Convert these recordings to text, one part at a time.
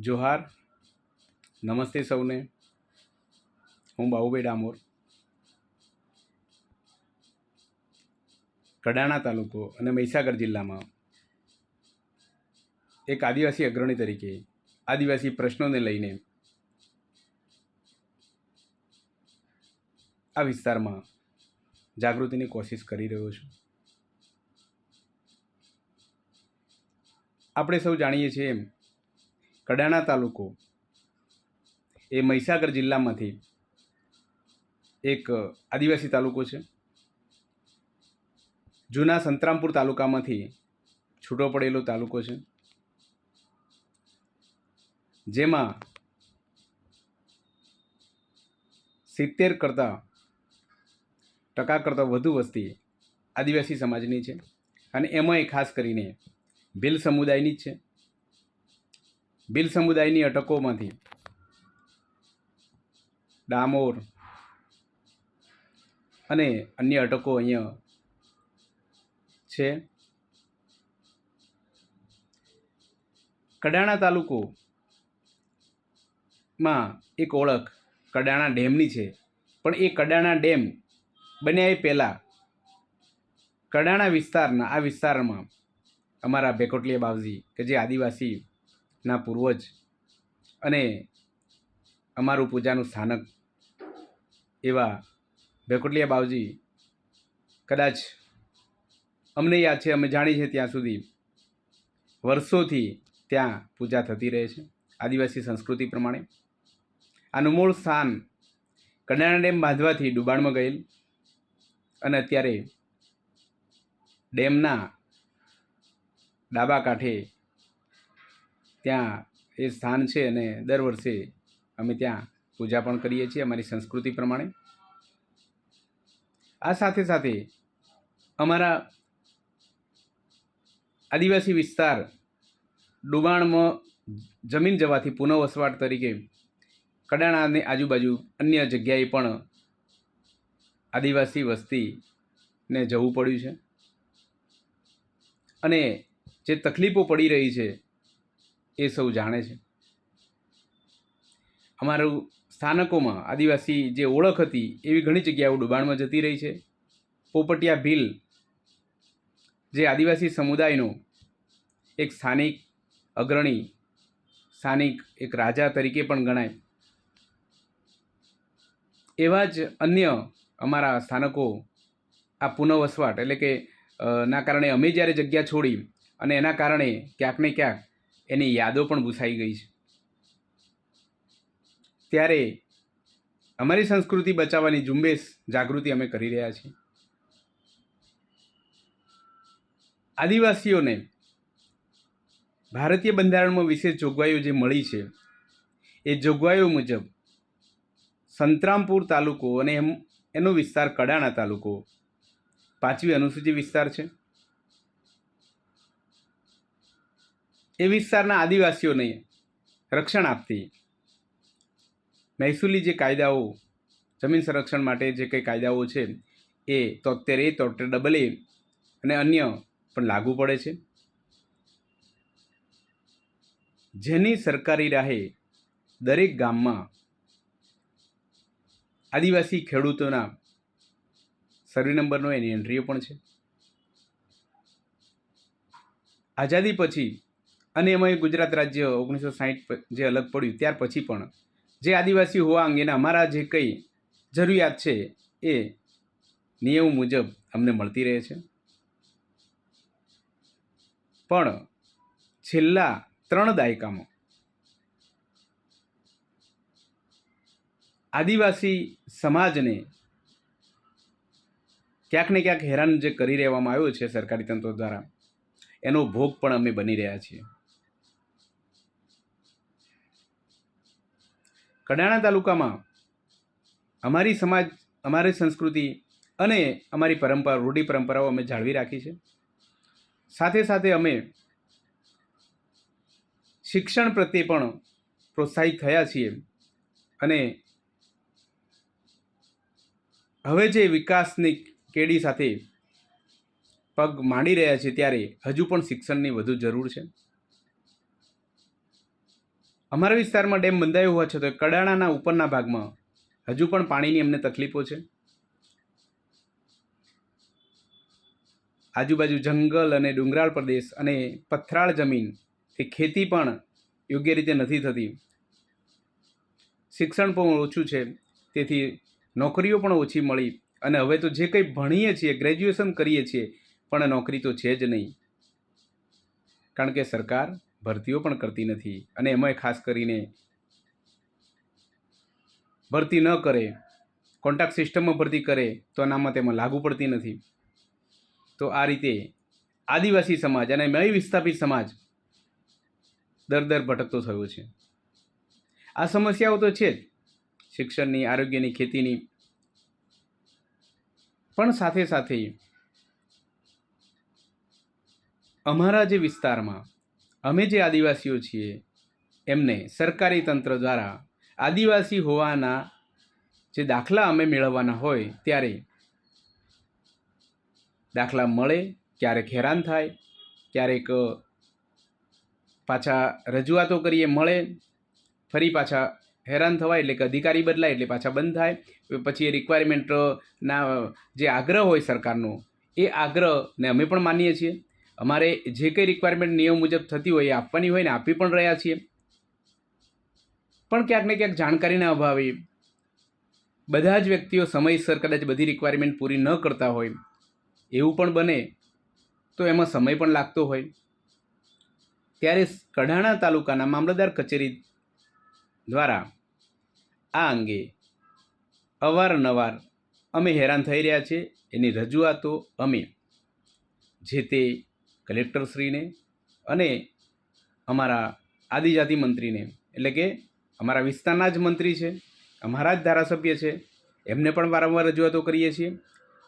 જોહાર. નમસ્તે સૌને. હું બાહુભાઈ ડામોર. કડાણા તાલુકો અને મહીસાગર જિલ્લામાં એક આદિવાસી અગ્રણી તરીકે આદિવાસી પ્રશ્નોને લઈને આ વિસ્તારમાં જાગૃતિની કોશિશ કરી રહ્યો છું. આપણે સૌ જાણીએ છીએ એમ કડાણા તાલુકો એ મહીસાગર જિલ્લામાંથી એક આદિવાસી તાલુકો છે. જૂના સંતરામપુર તાલુકામાંથી છૂટો પડેલો તાલુકો છે. જેમાં સિત્તેર કરતાં ટકા કરતાં વધુ વસ્તી આદિવાસી સમાજની છે અને એમાંય ખાસ કરીને ભીલ સમુદાયની જ છે. ભીલ સમુદાયની અટકોમાંથી. ડામોર અને અન્ય અટકો અહીંયા છે. કડાણા તાલુકો માં એક ઓળખ, કડાણા ડેમની છે. પણ એ કડાણા ડેમ બન્યા એ પહેલાં કડાણા વિસ્તારના, આ વિસ્તારમાં અમારા ભેકોટલીયા બાવજી કે જે આદિવાસીના પૂર્વજ અને અમારું પૂજાનું સ્થાનક એવા બેકોટલીયા બાવજી કદાચ અમને યાદ છે, અમે જાણીએ છીએ ત્યાં સુધી વર્ષોથી ત્યાં પૂજા થતી રહે છે, આદિવાસી સંસ્કૃતિ પ્રમાણે. આનું મૂળ સ્થાન કડાણા ડેમ બાંધવાથી ડુબાણમાં ગયેલ અને અત્યારે ડેમના ડાબા કાંઠે ત્યાં એ સ્થાન છે અને દર વર્ષે અમે ત્યાં પૂજા પણ કરીએ છીએ અમારી સંસ્કૃતિ પ્રમાણે. આ સાથે સાથે અમારા આદિવાસી વિસ્તાર ડુબાણમાં જમીન જવાથી પુનઃવસવાટ તરીકે કડાણાની આજુબાજુ અન્ય જગ્યાએ પણ આદિવાસી વસ્તીને જવું પડ્યું છે. અને જે તકલીફો પડી રહી છે એ સૌ જાણે છે. અમારું સ્થાનકોમાં આદિવાસી જે ઓળખ હતી એવી ઘણી જગ્યાઓ ડુબાણમાં જતી રહી છે. પોપટિયા ભીલ જે આદિવાસી સમુદાયનો એક સ્થાનિક અગ્રણી, સ્થાનિક એક રાજા તરીકે પણ ગણાય. એવા જ અન્ય અમારા સ્થાનકો આ પુનઃવસવાટ એટલે કે ના કારણે અમે જ્યારે જગ્યા છોડી અને એના કારણે ક્યાંક ને ક્યાંક એની યાદો પણ ભૂસાઈ ગઈ છે. ત્યારે અમારી સંસ્કૃતિ બચાવવાની ઝુંબેશ જાગૃતિ અમે કરી રહ્યા છીએ. આદિવાસીઓને ભારતીય બંધારણમાં વિશેષ જોગવાઈઓ જે મળી છે, એ જોગવાઈઓ મુજબ સંતરામપુર તાલુકો અને એમ, એનો વિસ્તાર કડાણા તાલુકો પાંચવી અનુસૂચિ વિસ્તાર છે. એ વિસ્તારના આદિવાસીઓને રક્ષણ આપતી. મહેસૂલી જે કાયદાઓ, જમીન સંરક્ષણ માટે જે કંઈ કાયદાઓ છે, એ તોતેર એ તોતેર ડબલ એ અને અન્ય પણ લાગુ પડે છે. જેની સરકારી રાહે દરેક ગામમાં આદિવાસી ખેડૂતોના સર્વે નંબરનો એની એન્ટ્રીઓ પણ છે. આઝાદી પછી અને એમાં ગુજરાત રાજ્ય ઓગણીસો સાહીઠ જે અલગ પડ્યું, ત્યાર પછી પણ જે આદિવાસી હોવા અંગેના અમારા જે કંઈ જરૂરિયાત છે એ નિયમ મુજબ અમને મળતી રહે છે. પણ છેલ્લા ત્રણ દાયકામાં આદિવાસી સમાજને ક્યાંક ને ક્યાંક હેરાન જે કરી રહેવામાં આવ્યો છે સરકારી તંત્ર દ્વારા, એનો ભોગ પણ અમે બની રહ્યા છીએ. કડાણા તાલુકામાં અમારી સમાજ, અમારી સંસ્કૃતિ અને અમારી પરંપરા, રૂઢિ પરંપરાઓ અમે જાળવી રાખી છે. સાથે સાથે અમે શિક્ષણ પ્રત્યે પણ પ્રોત્સાહિત થયા છીએ અને હવે જે વિકાસની કેડી સાથે પગ માંડી રહ્યા છે, ત્યારે હજુ પણ શિક્ષણની વધુ જરૂર છે. અમારા વિસ્તારમાં ડેમ બંધાયો હોવા છતાં કડાણાના ઉપરના ભાગમાં હજુ પણ પાણીની અમને તકલીફો છે. આજુબાજુ જંગલ અને ડુંગરાળ પ્રદેશ અને પથરાળ જમીન એ ખેતી પણ યોગ્ય રીતે નથી થતી. શિક્ષણ પણ ઓછું છે, તેથી નોકરીઓ પણ ઓછી મળી અને હવે તો જે કંઈ ભણીએ છીએ, ગ્રેજ્યુએશન કરીએ છીએ, પણ નોકરી તો છે જ નહીં. કારણ કે સરકાર ભરતીઓ પણ કરતી નથી અને એમાંય ખાસ કરીને ભરતી ન કરે કોન્ટ્રાક્ટ સિસ્ટમમાં ભરતી કરે, તો નામાં તેમાં લાગુ પડતી નથી. તો આ રીતે આદિવાસી સમાજ અને મય વિસ્થાપિત સમાજ દર દર ભટકતો થયો છે. આ સમસ્યાઓ તો છે જ. શિક્ષણની, આરોગ્યની, ખેતીની. પણ સાથે સાથે અમારા જે વિસ્તારમાં અમે જે આદિવાસીઓ છીએ, એમને સરકારી તંત્ર દ્વારા આદિવાસી હોવાના જે દાખલા અમે મેળવવાના હોય ત્યારે દાખલા મળે, ક્યારેક હેરાન થાય, ક્યારેક પાછા રજૂઆતો કરીએ મળે, ફરી પાછા હેરાન થવાય એટલે કે અધિકારી બદલાય એટલે પાછા બંધ થાય પછી એ રિક્વાયરમેન્ટના જે આગ્રહ હોય સરકારનો, એ આગ્રહને અમે પણ માનીએ છીએ. અમારે જે કંઈ રિક્વાયરમેન્ટ નિયમ મુજબ થતી હોય એ આપવાની હોય ને આપી પણ રહ્યા છીએ. પણ ક્યાંક ને ક્યાંક જાણકારીના અભાવે બધા જ વ્યક્તિઓ સમયસર કદાચ બધી રિક્વાયરમેન્ટ પૂરી ન કરતા હોય, એવું પણ બને તો એમાં સમય પણ લાગતો હોય. ત્યારે કઢાણા તાલુકાના મામલતદાર કચેરી દ્વારા આ અંગે અવારનવાર અમે હેરાન થઈ રહ્યા છીએ. એની રજૂઆતો અમે જે તે કલેક્ટરશ્રીને અને અમારા આદિજાતિ મંત્રીને, એટલે કે અમારા વિસ્તારના જ મંત્રી છે, અમારા જ ધારાસભ્ય છે, એમને પણ વારંવાર રજૂઆતો કરીએ છીએ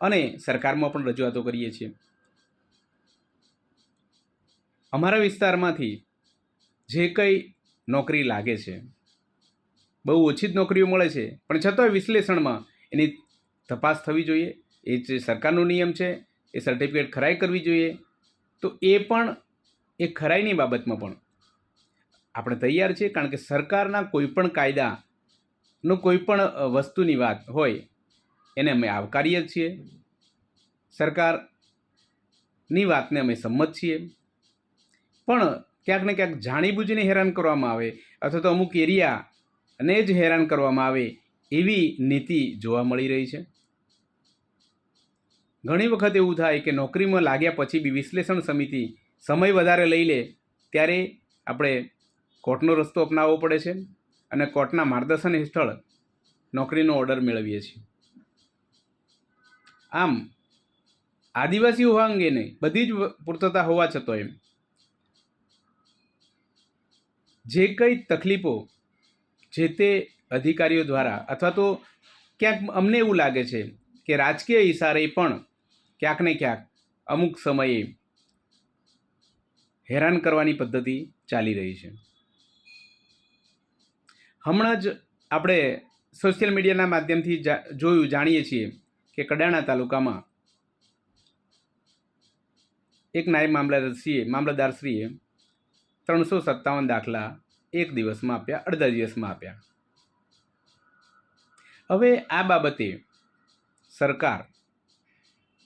અને સરકારમાં પણ રજૂઆતો કરીએ છીએ. અમારા વિસ્તારમાંથી જે કંઈ નોકરી લાગે છે, બહુ ઓછી જ નોકરીઓ મળે છે, પણ છતાંય વિશ્લેષણમાં એની તપાસ થવી જોઈએ, એ જે સરકારનો નિયમ છે, એ સર્ટિફિકેટ ખરાઈ કરવી જોઈએ તો એ પણ એ ખરાઈની બાબતમાં પણ આપણે તૈયાર છીએ, કારણ કે સરકારના કોઈપણ કાયદાનો કોઈ પણ વસ્તુની વાત હોય, એને અમે આવકારીએ છીએ. સરકારની વાતને અમે સંમત છીએ. પણ ક્યાંક ને ક્યાંક જાણીબૂજીને હેરાન કરવામાં આવે અથવા તો અમુક એરિયાને જ હેરાન કરવામાં આવે એવી નીતિ જોવા મળી રહી છે. ઘણી વખત એવું થાય કે નોકરીમાં લાગ્યા પછી બી વિશ્લેષણ સમિતિ સમય વધારે લઈ લે, ત્યારે આપણે કોર્ટનો રસ્તો અપનાવવો પડે છે અને કોર્ટના માર્ગદર્શન હેઠળ નોકરીનો ઓર્ડર મેળવીએ છીએ. આમ આદિવાસી હોવા અંગેને બધી જ પૂર્તતા હોવા છતાં એમ, જે કંઈ તકલીફો જે તે અધિકારીઓ દ્વારા અથવા તો ક્યાંક અમને એવું લાગે છે કે રાજકીય ઇશારે પણ ક્યાંક ને ક્યાંક અમુક સમયે હેરાન કરવાની પદ્ધતિ ચાલી રહી છે. હમણાં જ આપણે સોશિયલ મીડિયાના માધ્યમથી જોયું, જાણીએ છીએ કે કડાણા તાલુકામાં એક નાયબ મામલતદારશ્રીએ મામલતદારશ્રીએ ત્રણસો સત્તાવન દાખલા એક દિવસમાં આપ્યા, અડધા દિવસમાં આપ્યા. હવે આ બાબતે સરકાર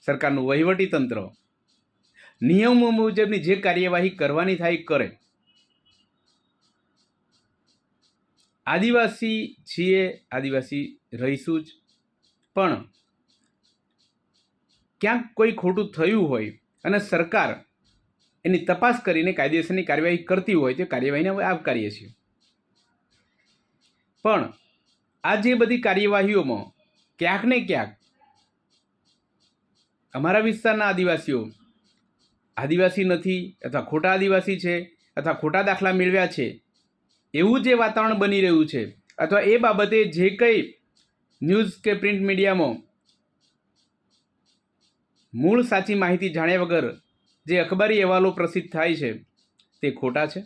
સરકારનું વહીવટી તંત્ર નિયમો મુજબની જે કાર્યવાહી કરવાની થાય કરે. આદિવાસી છીએ, આદિવાસી રહીશું જ. પણ ક્યાંક કોઈ ખોટું થયું હોય અને સરકાર એની તપાસ કરીને કાયદેસરની કાર્યવાહી કરતી હોય તો કાર્યવાહીને અમે આવકારીએ છીએ. પણ આ જે બધી કાર્યવાહીઓમાં ક્યાંક ને ક્યાંક અમારા વિસ્તારના આદિવાસીઓ આદિવાસી નથી અથવા ખોટા આદિવાસી છે અથવા ખોટા દાખલા મેળવ્યા છે, એવું જે વાતાવરણ બની રહ્યું છે અથવા એ બાબતે જે કંઈ ન્યૂઝ કે પ્રિન્ટ મીડિયામાં મૂળ સાચી માહિતી જાણ્યા વગર જે અખબારી અહેવાલો પ્રસિદ્ધ થાય છે, તે ખોટા છે?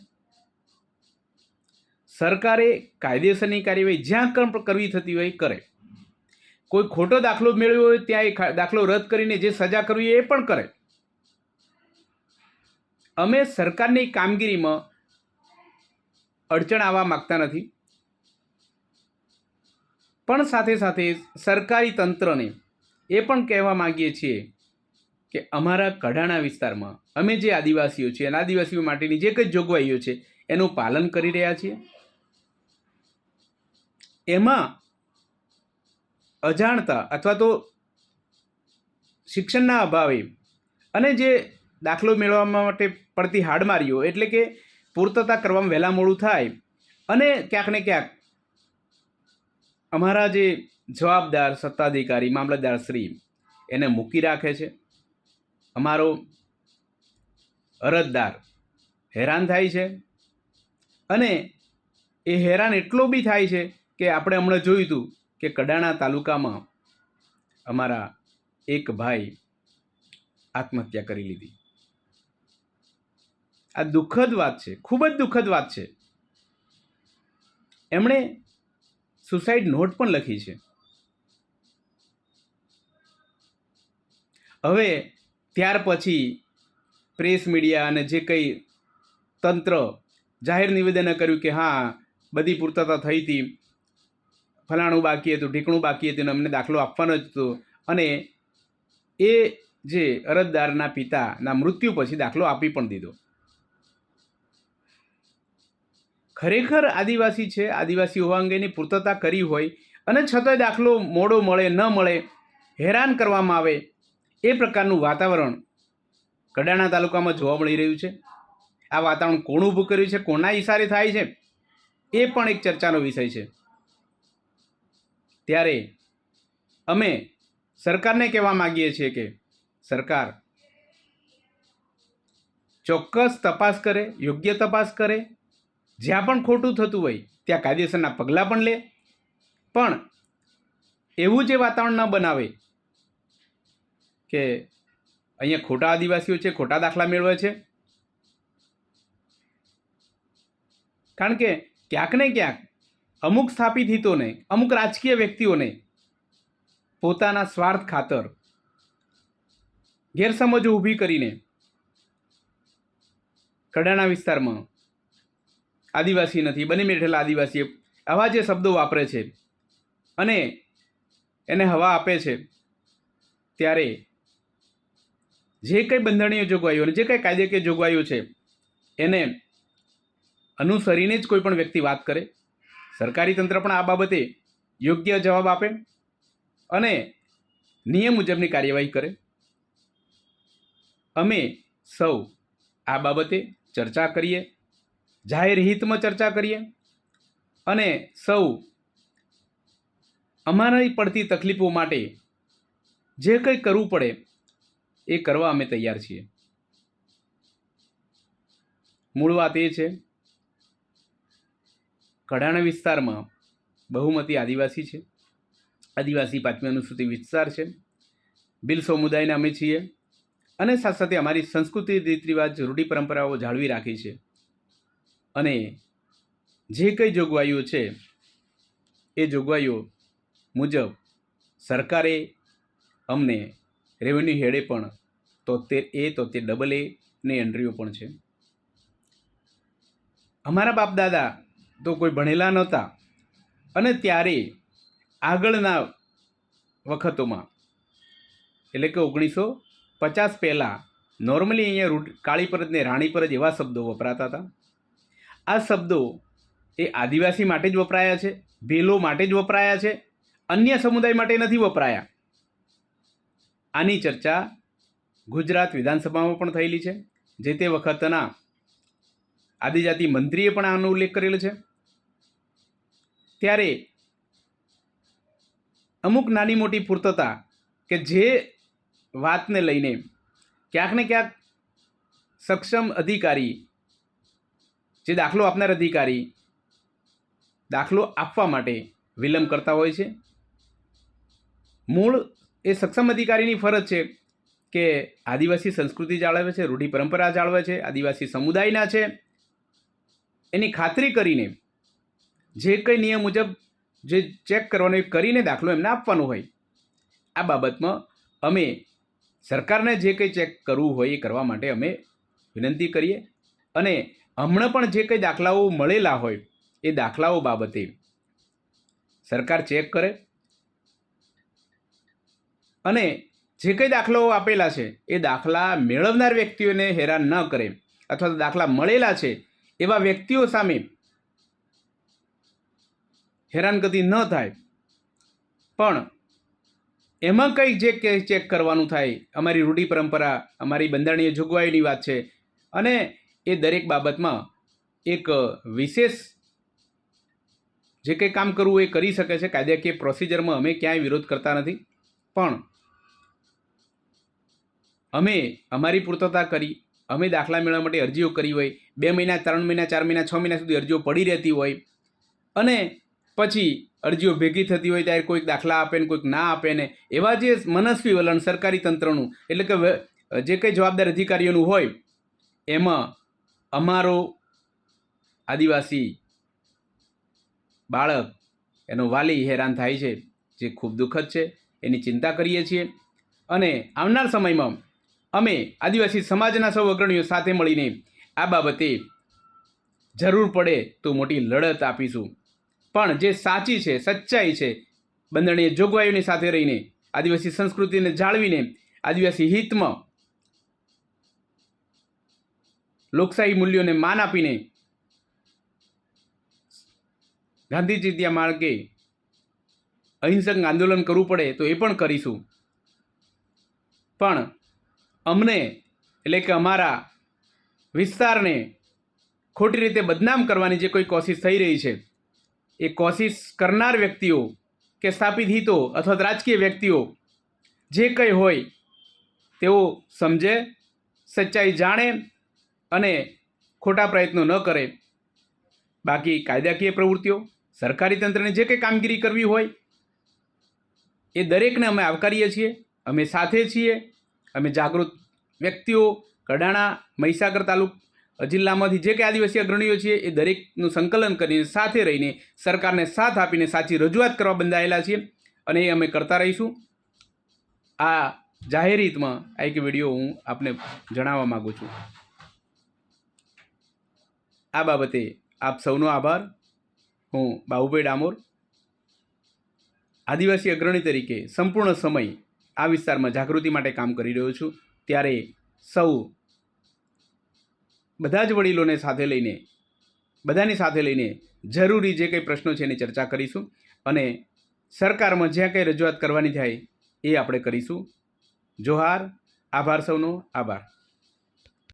સરકારે કાયદેસરની કાર્યવાહી જ્યાં કરવી થતી હોય કરે. કોઈ ખોટો દાખલો મેળવ્યો હોય ત્યાં એ દાખલો રદ કરીને જે સજા કરવી એ પણ કરે. અમે સરકારની કામગીરીમાં અડચણ આવવા માગતા નથી. પણ સાથે સાથે સરકારી તંત્રને એ પણ કહેવા માગીએ છીએ કે અમારા કડાણા વિસ્તારમાં અમે જે આદિવાસીઓ છીએ, અને આદિવાસીઓ માટેની જે કંઈ જોગવાઈઓ છે, એનું પાલન કરી રહ્યા છીએ. એમાં અજાણતા અથવા તો શિક્ષણના અભાવે અને જે દાખલો મેળવવા માટે પડતી હાડમારીઓ એટલે કે પૂર્તતા કરવામાં વહેલા મોડું થાય અને ક્યાંક ને ક્યાંક અમારા જે જવાબદાર સત્તાધિકારી, મામલતદાર શ્રી એને મૂકી રાખે છે. અમારો અરજદાર હેરાન થાય છે અને એ હેરાન એટલો બી થાય છે કે આપણે હમણાં જોયું હતું કે કડાણા તાલુકામાં અમારા એક ભાઈ આત્મહત્યા કરી લીધી. આ દુઃખદ વાત છે, ખૂબ જ દુઃખદ વાત છે. એમણે સુસાઇડ નોટ પણ લખી છે. હવે ત્યાર પછી પ્રેસ મીડિયા અને જે કંઈ તંત્ર જાહેર નિવેદન કર્યું કે હા, બધી પૂર્તતા થઈ હતી ફલાણું બાકી હતું, ઢીકણું બાકી હતું અમને દાખલો આપવાનો જ હતો. અને એ જે અરજદારના પિતાના મૃત્યુ પછી દાખલો આપી પણ દીધો. ખરેખર આદિવાસી છે, આદિવાસી હોવા અંગેની પૂર્તતા કરી હોય અને છતાંય દાખલો મોડો મળે, ન મળે, હેરાન કરવામાં આવે, એ પ્રકારનું વાતાવરણ કડાણા તાલુકામાં જોવા મળી રહ્યું છે. આ વાતાવરણ કોણ ઊભું કર્યું છે, કોના ઈશારે થાય છે, એ પણ એક ચર્ચાનો વિષય છે. ત્યારે અમે સરકારને કહેવા માગીએ છીએ કે સરકાર ચોક્કસ તપાસ કરે, યોગ્ય તપાસ કરે, જ્યાં પણ ખોટું થતું હોય ત્યાં કાયદેસરના પગલાં પણ લે. પણ એવું જે વાતાવરણ ન બનાવે કે અહીંયા ખોટા આદિવાસીઓ છે, ખોટા દાખલા મેળવે છે. કારણ કે ક્યાંક ને ક્યાંક અમુક સ્થાપિત હિતોને, અમુક રાજકીય વ્યક્તિઓને પોતાના સ્વાર્થ ખાતર ગેરસમજો ઊભી કરીને કડાણા વિસ્તારમાં આદિવાસી નથી, બની બેઠેલા આદિવાસી આવા જે શબ્દો વાપરે છે અને એને હવા આપે છે, ત્યારે જે કંઈ બંધારણીય જોગવાઈઓ અને જે કંઈ કાયદેકીય જોગવાઈઓ છે, એને અનુસરીને જ કોઈ પણ વ્યક્તિ વાત કરે. સરકારી તંત્ર પણ આ બાબતે યોગ્ય જવાબ આપે અને નિયમ મુજબની કાર્યવાહી કરે. અમે સૌ આ બાબતે ચર્ચા કરીએ, જાહેર હિતમાં ચર્ચા કરીએ અને સૌ અમારી પડતી તકલીફો માટે જે કંઈ કરવું પડે એ કરવા અમે તૈયાર છીએ. મૂળ વાત એ છે કડાણા વિસ્તારમાં બહુમતી આદિવાસી છે. આદિવાસી પાંચમી અનુસૂચિત વિસ્તાર છે. બિલ સમુદાયના અમે છીએ અને સાથે સાથે અમારી સંસ્કૃતિ રીત રિવાજ રૂઢિ પરંપરાઓ જાળવી રાખી છે. અને જે કંઈ જોગવાઈઓ છે, એ જોગવાઈઓ મુજબ સરકારે અમને રેવન્યુ હેડે પણ તોતેર એ, તોતેર ડબલ એ ને એન્ટ્રીઓ પણ છે. અમારા બાપ દાદા તો કોઈ ભણેલા નહોતા. અને ત્યારે આગળના વખતોમાં, એટલે કે ઓગણીસો પચાસ પહેલાં નોર્મલી અહીંયા રૂટ, કાળી ને રાણી એવા શબ્દો વપરાતા હતા. આ શબ્દો એ આદિવાસી માટે જ વપરાયા છે, ભેલો માટે જ વપરાયા છે, અન્ય સમુદાય માટે નથી વપરાયા. આની ચર્ચા ગુજરાત વિધાનસભામાં પણ થયેલી છે, જે તે વખતના આદિજાતિ મંત્રીએ પણ આનો ઉલ્લેખ કરેલો છે. ત્યારે અમુક નાની મોટી પૂર્તતા કે જે વાતને લઈને ક્યાંક ને ક્યાંક સક્ષમ અધિકારી, જે દાખલો આપનાર અધિકારી, દાખલો આપવા માટે વિલંબ કરતા હોય છે. મૂળ એ સક્ષમ અધિકારીની ફરજ છે કે આદિવાસી સંસ્કૃતિ જાળવે છે, રૂઢિ પરંપરા જાળવે છે, આદિવાસી સમુદાયના છે. એની ખાતરી કરીને જે કંઈ નિયમ મુજબ જે ચેક કરવાનો એ કરીને દાખલો એમને આપવાનો હોય. આ બાબતમાં અમે સરકારને જે કંઈ ચેક કરવું હોય એ કરવા માટે અમે વિનંતી કરીએ અને હમણાં પણ જે કંઈ દાખલાઓ મળેલા હોય એ દાખલાઓ બાબતે સરકાર ચેક કરે અને જે કંઈ દાખલાઓ આપેલા છે એ દાખલા મેળવનાર વ્યક્તિઓને હેરાન ન કરે અથવા તો દાખલા મળેલા છે એવા વ્યક્તિઓ સામે હેરાનગતિ ન થાય. પણ એમાં કંઈ જે કે ચેક કરવાનું થાય, અમારી રૂઢિ પરંપરા, અમારી બંધારણીય જોગવાઈની વાત છે. અને એ દરેક બાબતમાં એક વિશેષ જે કંઈ કામ કરવું એ કરી શકે છે. કાયદાકીય પ્રોસિજરમાં અમે ક્યાંય વિરોધ કરતા નથી. પણ અમે અમારી પૂર્તતા કરી, અમે દાખલા મેળવવા માટે અરજીઓ કરી હોય, બે મહિના, ત્રણ મહિના, ચાર મહિના, છ મહિના સુધી અરજીઓ પડી રહેતી હોય. અને પછી અરજીઓ ભેગી થતી હોય ત્યારે કોઈક દાખલા આપે ને કોઈક ના આપે ને એવા જે મનસ્વી વલણ સરકારી તંત્રનું, એટલે કે જે કંઈ જવાબદાર અધિકારીઓનું હોય, એમાં અમારો આદિવાસી બાળક, એનો વાલી હેરાન થાય છે, જે ખૂબ દુઃખદ છે, એની ચિંતા કરીએ છીએ. અને આવનાર સમયમાં અમે આદિવાસી સમાજના સૌ અગ્રણીઓ સાથે મળીને આ બાબતે જરૂર પડે તો મોટી લડત આપીશું. પણ જે સાચી છે, સચ્ચાઈ છે, બંધારણીય જોગવાઈઓની સાથે રહીને, આદિવાસી સંસ્કૃતિને જાળવીને, આદિવાસી હિતમાં લોકશાહી મૂલ્યોને માન આપીને, ગાંધીજી ત્યાં માર્ગે અહિંસક આંદોલન કરવું પડે તો એ પણ કરીશું. પણ અમને, એટલે કે અમારા વિસ્તારને ખોટી રીતે બદનામ કરવાની જે કોઈ કોશિશ થઈ રહી છે એ કોશિશ કરનાર વ્યક્તિઓ કે સ્થાપિત હિતો અથવા રાજકીય વ્યક્તિઓ જે કંઈ હોય તેઓ સમજે, સચ્ચાઈ જાણે અને ખોટા પ્રયત્નો ન કરે. બાકી કાયદાકીય પ્રવૃત્તિઓ, સરકારી તંત્રને જે કંઈ કામગીરી કરવી હોય એ દરેકને અમે આવકારીએ છીએ, અમે સાથે છીએ, અમે જાગૃત વ્યક્તિઓ કડાણા મહીસાગર તાલુક જિલ્લામાંથી જે કંઈ આદિવાસી અગ્રણીઓ છે એ દરેકનું સંકલન કરીને સાથે રહીને સરકારને સાથ આપીને સાચી રજૂઆત કરવા બંધાયેલા છીએ અને એ અમે કરતા રહીશું. આ જાહેરીતમાં આ એક વીડિયો હું આપને જણાવવા માગું છું. આ બાબતે આપ સૌનો આભાર. હું બાબુભાઈ ડામોર, આદિવાસી અગ્રણી તરીકે સંપૂર્ણ સમય આ વિસ્તારમાં જાગૃતિ માટે કામ કરી રહ્યો છું. ત્યારે સૌ બધા જ વડીલોને સાથે લઈને, બધાની સાથે લઈને જરૂરી જે કંઈ પ્રશ્નો છે એની ચર્ચા કરીશું અને સરકારમાં જ્યાં કંઈ રજૂઆત કરવાની થાય એ આપણે કરીશું. જોહાર, આભાર સૌનો, આભાર.